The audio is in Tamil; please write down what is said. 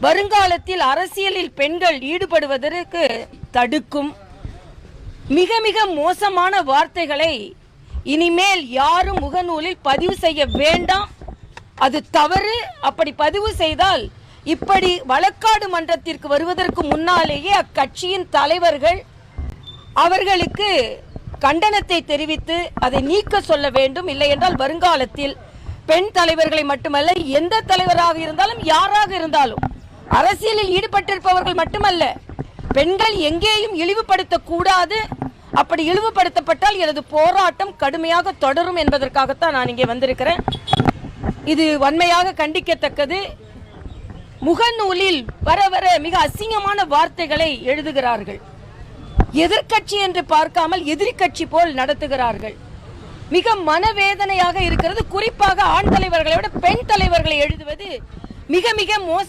வருங்காலத்தில் அரசியலில் பெண்கள் ஈடுபடுவதற்கு தடுக்கும் மிக மிக மோசமான வார்த்தைகளை இனிமேல் யாரும் முகநூலில் பதிவு செய்ய வேண்டாம். அது தவறு. அப்படி பதிவு செய்தால் இப்படி வழக்காடு மன்றத்திற்கு வருவதற்கு முன்னாலேயே அக்கட்சியின் தலைவர்கள் அவர்களுக்கு கண்டனத்தை தெரிவித்து அதை நீக்க சொல்ல வேண்டும். இல்லை என்றால் வருங்காலத்தில் பெண் தலைவர்களை மட்டுமல்ல எந்த தலைவராக இருந்தாலும் யாராக இருந்தாலும் அரசியலில் ஈடுபட்டிருப்பவர்கள் மட்டுமல்ல பெண்கள் எங்கேயும் இழிவுபடுத்த கூடாது. அப்படி இழிவுபடுத்தப்பட்டால் எனது போராட்டம் கடுமையாக தொடரும் என்பதற்காகத்தான் நான் இங்கே வந்திருக்கிறேன். இது வன்மையாக கண்டிக்கத்தக்கது. முகநூலில் வர வர மிக அசிங்கமான வார்த்தைகளை எழுதுகிறார்கள். எதிர்கட்சி என்று பார்க்காமல் எதிரி கட்சி போல் நடத்துகிறார்கள். மிக மனவேதனையாக இருக்கிறது. குறிப்பாக ஆண் தலைவர்களை விட பெண் தலைவர்களை எழுதுவது மிக மிக மோச